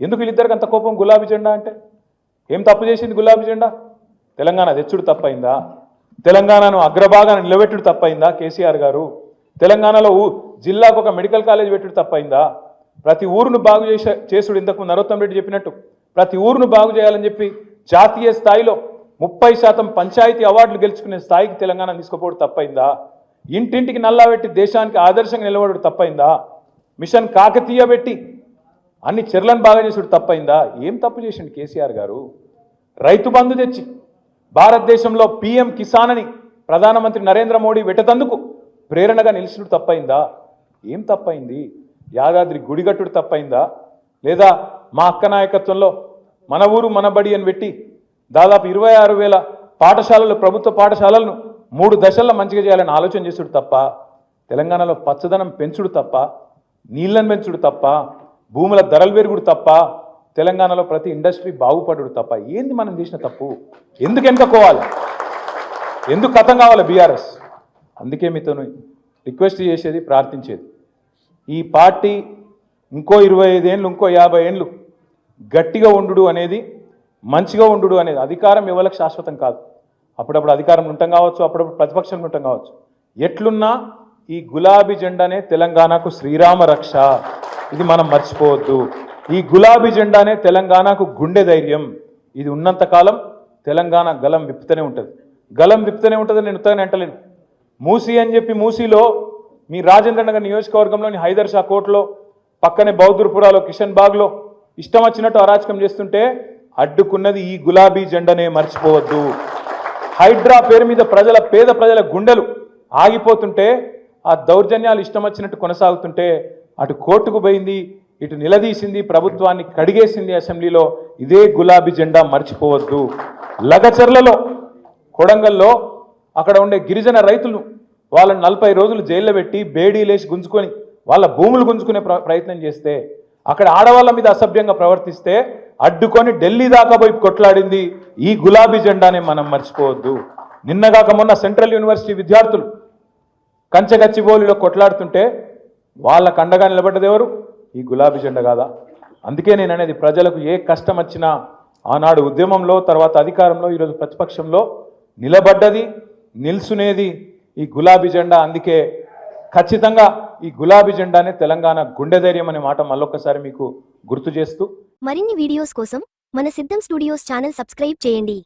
ఎందుకు వీళ్ళిద్దరికి అంత కోపం గులాబీ జెండా అంటే? ఏం తప్పు చేసింది గులాబీ జెండా? తెలంగాణ తెచ్చుడు తప్పైందా? తెలంగాణను అగ్రభాగాన్ని నిలబెట్టుడు తప్పైందా కేసీఆర్ గారు? తెలంగాణలో జిల్లాకు ఒక మెడికల్ కాలేజ్ పెట్టుడు తప్పైందా? ప్రతి ఊరును బాగు చేసే చేసుడు ఇంతకు నరోత్తం రెడ్డి చెప్పినట్టు. ప్రతి ఊరును బాగు చేయాలని చెప్పి జాతీయ స్థాయిలో ముప్పై శాతం పంచాయతీ అవార్డులు గెలుచుకునే స్థాయికి తెలంగాణ తీసుకుపోవడం తప్పైందా? ఇంటింటికి నల్లా పెట్టి దేశానికి ఆదర్శంగా నిలబడడం తప్పైందా? మిషన్ కాకతీయ పెట్టి అన్ని చెర్లను బాగా చేసుడు తప్పైందా? ఏం తప్పు చేసిండు కేసీఆర్ గారు? రైతు బంధు తెచ్చి భారతదేశంలో పీఎం కిసాన్ అని ప్రధానమంత్రి నరేంద్ర మోడీ వెటతందుకు ప్రేరణగా నిలిచినట్టు తప్పైందా? ఏం తప్పైంది? యాదాద్రి గుడిగట్టుడు తప్పైందా? లేదా మా అక్క నాయకత్వంలో మన ఊరు మన బడి అని పెట్టి దాదాపు ఇరవై ఆరు వేల పాఠశాలలు ప్రభుత్వ పాఠశాలలను మూడు దశల్లో మంచిగా చేయాలని ఆలోచన చేసుడు తప్ప తెలంగాణలో పచ్చదనం పెంచుడు తప్ప నీళ్ళను పెంచుడు తప్ప భూముల ధరలు పెరుగుడు తప్ప తెలంగాణలో ప్రతి ఇండస్ట్రీ బాగుపడుడు తప్ప ఏంది మనం చేసిన తప్పు? ఎందుకు ఎన్నుకోవాలి ఎందుకు కథం కావాలి బీఆర్ఎస్? అందుకే మీతో రిక్వెస్ట్ చేసేది ప్రార్థించేది. ఈ పార్టీ ఇంకో ఇరవై ఐదేళ్ళు ఇంకో యాభై ఏళ్ళు గట్టిగా ఉండు అనేది మంచిగా ఉండు అనేది అధికారం ఎవరికి శాశ్వతం కాదు. అప్పుడప్పుడు అధికారం ఉంటాం కావచ్చు అప్పుడప్పుడు ప్రతిపక్షం ఉంటాం కావచ్చు. ఎట్లున్నా ఈ గులాబీ జెండానే తెలంగాణకు శ్రీరామ రక్ష. ఇది మనం మర్చిపోవద్దు. ఈ గులాబీ జెండానే తెలంగాణకు గుండె ధైర్యం. ఇది ఉన్నంతకాలం తెలంగాణ గలం విప్పుతూనే ఉంటుంది. గలం విప్పుతూనే ఉంటుంది నేను ఉత్తగానే అంటలేను. మూసీ అని చెప్పి మూసీలో మీ రాజేంద్ర నగర్ నియోజకవర్గంలోని హైదర్ షా కోట్లో పక్కనే బౌద్ధుర్పురాలో కిషన్ బాగ్లో ఇష్టం వచ్చినట్టు అరాచకం చేస్తుంటే అడ్డుకున్నది ఈ గులాబీ జెండనే మర్చిపోవద్దు. హైడ్రా పేరు మీద ప్రజల పేద ప్రజల గుండెలు ఆగిపోతుంటే ఆ దౌర్జన్యాలు ఇష్టం వచ్చినట్టు కొనసాగుతుంటే అటు కోర్టుకు పోయింది ఇటు నిలదీసింది ప్రభుత్వాన్ని కడిగేసింది అసెంబ్లీలో ఇదే గులాబీ జెండా మర్చిపోవద్దు. లగచర్లలో కొడంగల్లో అక్కడ ఉండే గిరిజన రైతులు వాళ్ళని నలభై రోజులు జైల్లో పెట్టి బేడీలేసి గుంజుకొని వాళ్ళ భూములు గుంజుకునే ప్ర- ప్రయత్నం చేస్తే అక్కడ ఆడవాళ్ళ మీద అసభ్యంగా ప్రవర్తిస్తే అడ్డుకొని ఢిల్లీ దాకా పోయి కొట్లాడింది ఈ గులాబీ జెండానే మనం మర్చిపోవద్దు. నిన్నగాక మొన్న సెంట్రల్ యూనివర్సిటీ విద్యార్థులు కంచగచ్చిబోలిలో కొట్లాడుతుంటే వాళ్ళకు అండగా నిలబడ్డది ఎవరు? ఈ గులాబీ జెండా కాదా? అందుకే నేను అనేది ప్రజలకు ఏ కష్టం వచ్చినా ఆనాడు ఉద్యమంలో తర్వాత అధికారంలో ఈరోజు ప్రతిపక్షంలో నిలబడ్డది నిల్చునేది ఈ గులాబీ జెండా. అందుకే ఖచ్చితంగా ఈ గులాబీ జెండానే తెలంగాణ గుండె ధైర్యం అనే మాట మళ్ళొక్కసారి మీకు గుర్తు చేస్తూ. మరిన్ని వీడియోస్ కోసం మన సిద్ధం స్టూడియోస్ ఛానల్ సబ్స్క్రైబ్ చేయండి.